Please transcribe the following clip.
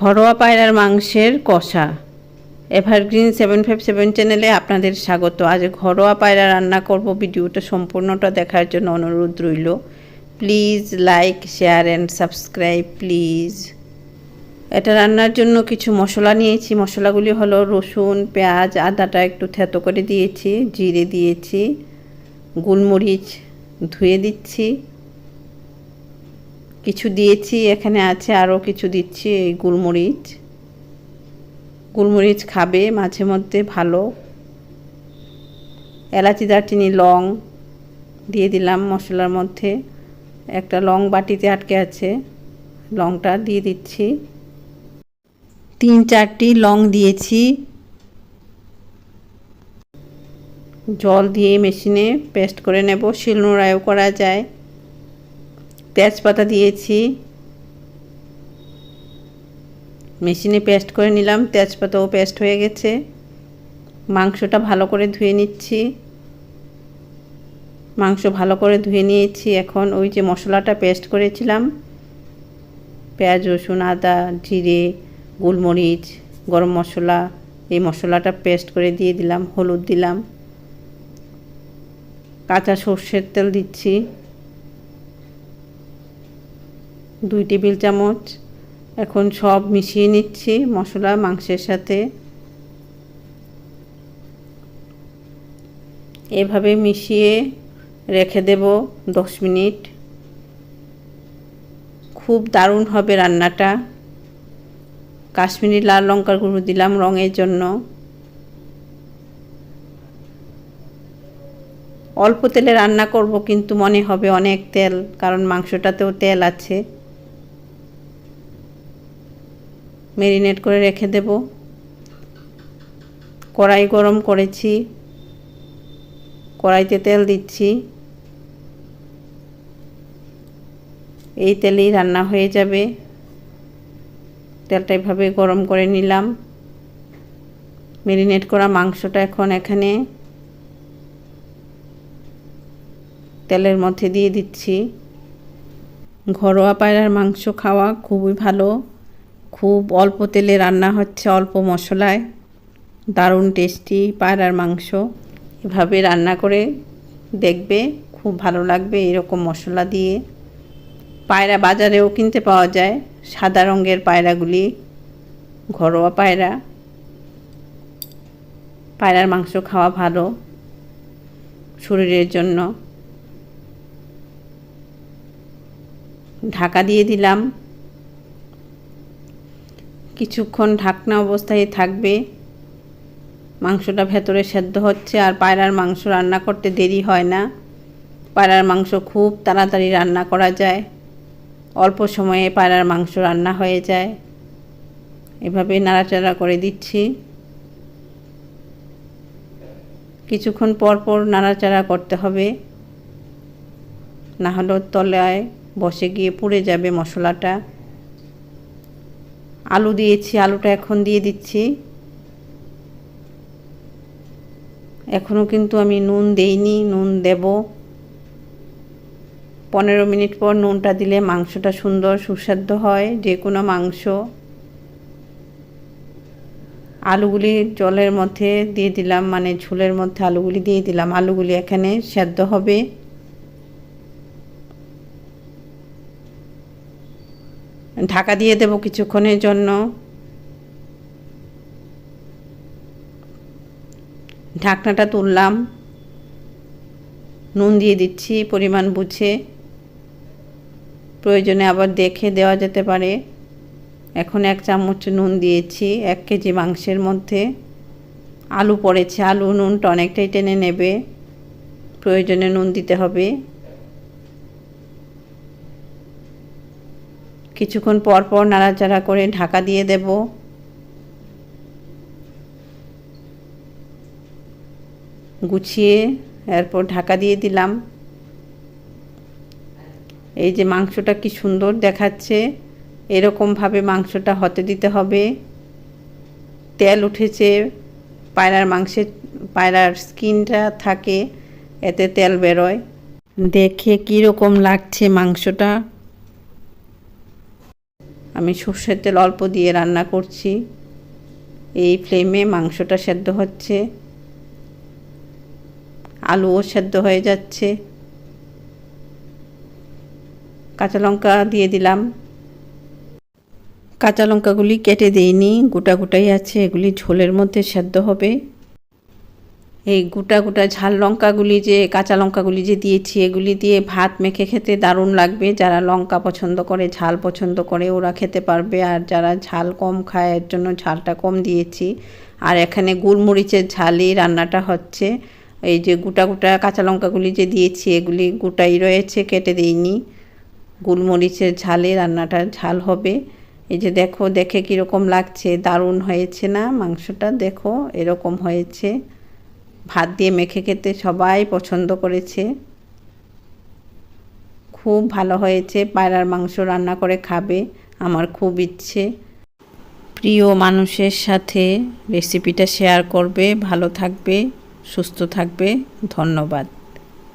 ঘরোয়া পায়রার মাংসের কষা। এভারগ্রিন সেভেন ফাইভ সেভেন চ্যানেলে আপনাদের স্বাগত। আজ ঘরোয়া পায়রা রান্না করব। ভিডিওটা সম্পূর্ণটা দেখার জন্য অনুরোধ রইল। Please like, share and subscribe, please. এটা রান্নার জন্য কিছু মশলা নিয়েছি। মশলাগুলি হলো রসুন, পেঁয়াজ, আদাটা একটু থেতো করে দিয়েছি, জিরে দিয়েছি, গোলমরিচ ধুয়ে দিচ্ছি। কিছু দিয়েছি, এখানে আছে আরও কিছু দিচ্ছি, এই গোলমরিচ। গোলমরিচ খাবে, মাঝে মধ্যে ভালো। এলাচি, দারচিনি, লং দিয়ে দিলাম মশলার মধ্যে। একটা লং বাটিতে আটকে আছে, লংটা দিয়ে দিচ্ছি। তিন চারটি লং দিয়েছি। জল দিয়ে মেশিনে পেস্ট করে নেব, শিলনোড়ায়ও করা যায়। তেজপাতা দিয়েছি। মেশিনে পেস্ট করে নিলাম, তেজপাতাও পেস্ট হয়ে গেছে। মাংসটা ভালো করে ধুয়ে নিচ্ছি। মাংস ভালো করে ধুয়ে নিয়েছি। এখন ওই যে মশলাটা পেস্ট করেছিলাম, পেঁয়াজ, রসুন, আদা, জিরে, গোলমরিচ, গরম মশলা, এই মশলাটা পেস্ট করে দিয়ে দিলাম, হলুদ দিলাম। কাঁচা সর্ষের তেল দিচ্ছি। দুই টেবিল চামচ। এখন সব মিশিয়ে নিচ্ছি মশলা মাংসের সাথে। এভাবে মিশিয়ে রেখে দেব দশ মিনিট। খুব দারুণ হবে রান্নাটা। কাশ্মীরি লাল লঙ্কার গুঁড়ো দিলাম রঙের জন্য। অল্প তেলে রান্না করব কিন্তু মনে হবে অনেক তেল, কারণ মাংসটাতেও তেল আছে। মেরিনেট করে রেখে দেব। কড়াই গরম করেছি। কড়াইতে তেল দিচ্ছি। এই তেলেই রান্না হয়ে যাবে। তেলটা এভাবে গরম করে নিলাম। মেরিনেট করা মাংসটা এখন এখানে তেলের মধ্যে দিয়ে দিচ্ছি। ঘরোয়া পায়রার মাংস খাওয়া খুবই ভালো। খুব অল্প তেলে রান্না হচ্ছে, অল্প মশলায়। দারুণ টেস্টি পায়রার মাংস। এভাবে রান্না করে দেখবে, খুব ভালো লাগবে এরকম মশলা দিয়ে। পায়রা বাজারেও কিনতে পাওয়া যায়, সাদা রঙের পায়রাগুলি, ঘরোয়া পায়রা। পায়রার মাংস খাওয়া ভালো শরীরের জন্য। ঢাকা দিয়ে দিলাম। কিছুক্ষণ ঢাকনা অবস্থায় থাকবে। মাংসটা ভেতরে সেদ্ধ হচ্ছে আর পায়রার মাংস রান্না করতে দেরি হয় না। পায়রার মাংস খুব তাড়াতাড়ি রান্না করা যায়। অল্প সময়ে পায়রার মাংস রান্না হয়ে যায়। এভাবে নাড়াচাড়া করে দিচ্ছি। কিছুক্ষণ পর পর নাড়াচাড়া করতে হবে। না হলেও তলায় বসে গিয়ে পুড়ে যাবে মশলাটা। আলু দিয়েছি, আলুটা এখন দিয়ে দিচ্ছি। এখনও কিন্তু আমি নুন দেইনি, নুন দেব। পনেরো মিনিট পর নুনটা দিলে মাংসটা সুন্দর সুস্বাদ্য হয়, যে কোনো মাংস। আলুগুলি জলের মধ্যে দিয়ে দিলাম মানে ঝোলের মধ্যে আলুগুলি দিয়ে দিলাম। আলুগুলি এখানে সেদ্ধ হবে। ঢাকা দিয়ে দেব কিছুক্ষণের জন্য। ঢাকনাটা তুললাম। নুন দিয়ে দিচ্ছি, পরিমাণ বুঝে। প্রয়োজনে আবার দেখে দেওয়া যেতে পারে। এখন এক চামচ নুন দিয়েছি, এক কেজি মাংসের মধ্যে। আলু পড়েছে, আলু নুনটা অনেকটাই টেনে নেবে। প্রয়োজনে নুন দিতে হবে। কিছুক্ষণ পর পর নাড়াচাড়া করে ঢাকা দিয়ে দেব। গুছিয়ে এরপর ঢাকা দিয়ে দিলাম। এই যে মাংসটা কি সুন্দর দেখাচ্ছে, এরকমভাবে মাংসটা হতে দিতে হবে। তেল উঠেছে, পায়রার মাংসের, পায়রার স্কিনটা থাকে, এতে তেল বেরোয়। দেখে কীরকম লাগছে মাংসটা। আমি সর্ষের তেল অল্প দিয়ে রান্না করছি। এই ফ্লেমে মাংসটা সেদ্ধ হচ্ছে। আলুও সেদ্ধ হয়ে যাচ্ছে। কাঁচা লঙ্কা দিয়ে দিলাম। কাঁচা লঙ্কাগুলি কেটে দিইনি, গোটা গোটাই আছে, এগুলি ঝোলের মধ্যে সেদ্ধ হবে। এই গোটা গোটা ঝাল লঙ্কাগুলি যে, কাঁচা লঙ্কাগুলি যে দিয়েছি, এগুলি দিয়ে ভাত মেখে খেতে দারুণ লাগবে। যারা লঙ্কা পছন্দ করে, ঝাল পছন্দ করে, ওরা খেতে পারবে। আর যারা ঝাল কম খায়, এর জন্য ঝালটা কম দিয়েছি। আর এখানে গুলমরিচের ঝালই রান্নাটা হচ্ছে। এই যে গোটা গোটা কাঁচা লঙ্কাগুলি যে দিয়েছি, এগুলি গোটাই রয়েছে, কেটে দিইনি। গোলমরিচের ঝালে রান্নাটা ঝাল হবে। এই যে দেখো, দেখে কীরকম লাগছে, দারুণ হয়েছে না মাংসটা? দেখো, এরকম হয়েছে। ভাত দিয়ে মেখে খেতে সবাই পছন্দ করেছে। খুব ভালো হয়েছে, পায়রার মাংস রান্না করে খাবে, আমার খুব ইচ্ছে। প্রিয় মানুষের সাথে রেসিপিটা শেয়ার করবে, ভালো থাকবে, সুস্থ থাকবে, ধন্যবাদ।